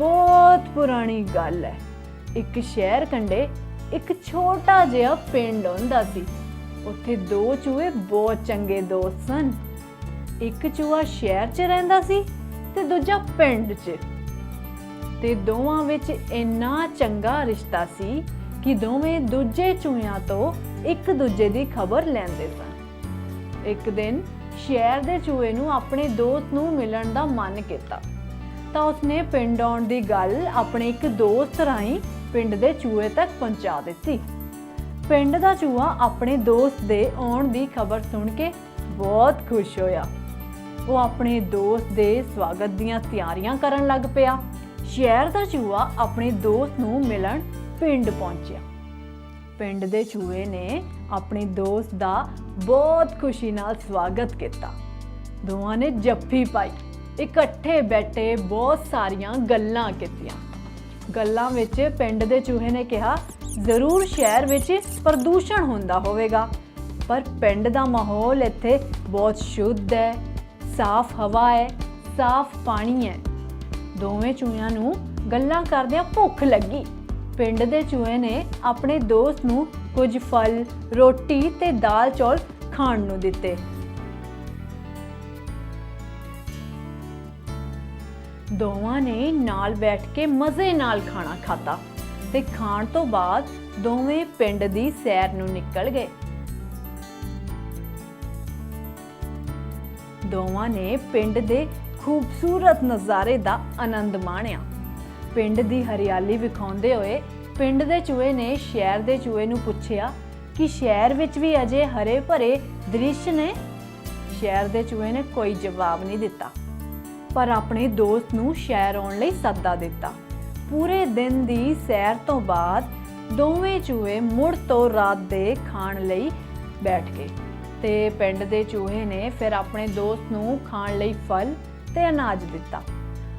ਬਹੁਤ ਪੁਰਾਣੀ ਗੱਲ ਹੈ। ਇੱਕ ਸ਼ਹਿਰ ਕੰਡੇ ਇੱਕ ਛੋਟਾ ਜਿਹਾ ਪਿੰਡ ਹੁੰਦਾ ਸੀ। ਉੱਥੇ ਦੋ ਚੂਹੇ ਬਹੁਤ ਚੰਗੇ ਦੋਸਤ ਸਨ। ਇੱਕ ਚੂਹਾ ਸ਼ਹਿਰ 'ਚ ਰਹਿੰਦਾ ਸੀ ਤੇ ਦੂਜਾ ਪਿੰਡ 'ਚ। ਤੇ ਦੋਵਾਂ ਵਿੱਚ ਇੰਨਾ ਚੰਗਾ ਰਿਸ਼ਤਾ ਸੀ ਕਿ ਦੋਵੇਂ ਦੂਜੇ ਚੂਹਿਆਂ ਤੋਂ ਇੱਕ ਦੂਜੇ ਦੀ ਖਬਰ ਲੈਂਦੇ ਸਨ। ਇੱਕ ਦਿਨ ਸ਼ਹਿਰ ਦੇ ਚੂਹੇ ਨੂੰ ਆਪਣੇ ਦੋਸਤ ਨੂੰ ਮਿਲਣ ਦਾ ਮਨ ਕੀਤਾ। ਤਾਂ ਉਸਨੇ ਪਿੰਡ ਆਉਣ ਦੀ ਗੱਲ ਆਪਣੇ ਇੱਕ ਦੋਸਤ ਰਾਹੀਂ ਪਿੰਡ ਦੇ ਚੂਹੇ ਤੱਕ ਪਹੁੰਚਾ ਦਿੱਤੀ। ਪਿੰਡ ਦਾ ਚੂਹਾ ਆਪਣੇ ਦੋਸਤ ਦੇ ਆਉਣ ਦੀ ਖਬਰ ਸੁਣ ਕੇ ਬਹੁਤ ਖੁਸ਼ ਹੋਇਆ। ਉਹ ਆਪਣੇ ਦੋਸਤ ਦੇ ਸਵਾਗਤ ਦੀਆਂ ਤਿਆਰੀਆਂ ਕਰਨ ਲੱਗ ਪਿਆ। ਸ਼ਹਿਰ ਦਾ ਚੂਹਾ ਆਪਣੇ ਦੋਸਤ ਨੂੰ ਮਿਲਣ ਪਿੰਡ ਪਹੁੰਚਿਆ। ਪਿੰਡ ਦੇ ਚੂਹੇ ਨੇ ਆਪਣੇ ਦੋਸਤ ਦਾ ਬਹੁਤ ਖੁਸ਼ੀ ਨਾਲ ਸਵਾਗਤ ਕੀਤਾ। ਦੋਵਾਂ ਨੇ ਜੱਫੀ ਪਾਈ। ਇਕੱਠੇ ਬੈਠੇ ਬਹੁਤ ਸਾਰੀਆਂ ਗੱਲਾਂ ਕੀਤੀਆਂ। ਗੱਲਾਂ ਵਿੱਚ ਪਿੰਡ ਦੇ ਚੂਹੇ ਨੇ ਕਿਹਾ, ਜ਼ਰੂਰ ਸ਼ਹਿਰ ਵਿੱਚ ਪ੍ਰਦੂਸ਼ਣ ਹੁੰਦਾ ਹੋਵੇਗਾ, ਪਰ ਪਿੰਡ ਦਾ ਮਾਹੌਲ ਇੱਥੇ ਬਹੁਤ ਸ਼ੁੱਧ ਹੈ, ਸਾਫ਼ ਹਵਾ ਹੈ, ਸਾਫ਼ ਪਾਣੀ ਹੈ। ਦੋਵੇਂ ਚੂਹਿਆਂ ਨੂੰ ਗੱਲਾਂ ਕਰਦਿਆਂ ਭੁੱਖ ਲੱਗੀ। ਪਿੰਡ ਦੇ ਚੂਹੇ ਨੇ ਆਪਣੇ ਦੋਸਤ ਨੂੰ ਕੁਝ ਫਲ, ਰੋਟੀ ਤੇ ਦਾਲ ਚੌਲ ਖਾਣ ਨੂੰ ਦਿੱਤੇ। ਦੋਵਾਂ ਨੇ ਨਾਲ ਬੈਠ ਕੇ ਮਜ਼ੇ ਨਾਲ ਖਾਣਾ ਖਾਤਾ ਤੇ ਖਾਣ ਤੋਂ ਬਾਅਦ ਦੋਵੇਂ ਪਿੰਡ ਦੀ ਸੈਰ ਨੂੰ ਨਿਕਲ ਗਏ। ਦੋਵਾਂ ਨੇ ਪਿੰਡ ਦੇ ਖੂਬਸੂਰਤ ਨਜ਼ਾਰੇ ਦਾ ਆਨੰਦ ਮਾਣਿਆ। ਪਿੰਡ ਦੀ ਹਰਿਆਲੀ ਵਿਖਾਉਂਦੇ ਹੋਏ ਪਿੰਡ ਦੇ ਚੂਹੇ ਨੇ ਸ਼ਹਿਰ ਦੇ ਚੂਹੇ ਨੂੰ ਪੁੱਛਿਆ ਕਿ ਸ਼ਹਿਰ ਵਿੱਚ ਵੀ ਅਜੇ ਹਰੇ ਭਰੇ ਦ੍ਰਿਸ਼ ਨੇ? ਸ਼ਹਿਰ ਦੇ ਚੂਹੇ ਨੇ ਕੋਈ ਜਵਾਬ ਨਹੀਂ ਦਿੱਤਾ। ਪਰ ਆਪਣੇ ਦੋਸਤ ਨੂੰ ਸ਼ਹਿਰ ਆਉਣ ਲਈ ਸੱਦਾ ਦਿੱਤਾ। ਪੂਰੇ ਦਿਨ ਦੀ ਸੈਰ ਤੋਂ ਬਾਅਦ ਦੋਵੇਂ ਚੂਹੇ ਮੁੜ ਤੋਂ ਰਾਤ ਦੇ ਖਾਣ ਲਈ ਬੈਠ ਗਏ ਤੇ ਪਿੰਡ ਦੇ ਚੂਹੇ ਨੇ ਫਿਰ ਆਪਣੇ ਦੋਸਤ ਨੂੰ ਖਾਣ ਲਈ ਫਲ ਤੇ ਅਨਾਜ ਦਿੱਤਾ।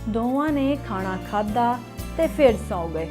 ਦੋਵਾਂ ਨੇ ਖਾਣਾ ਖਾਧਾ ਤੇ ਫਿਰ ਸੌ ਗਏ।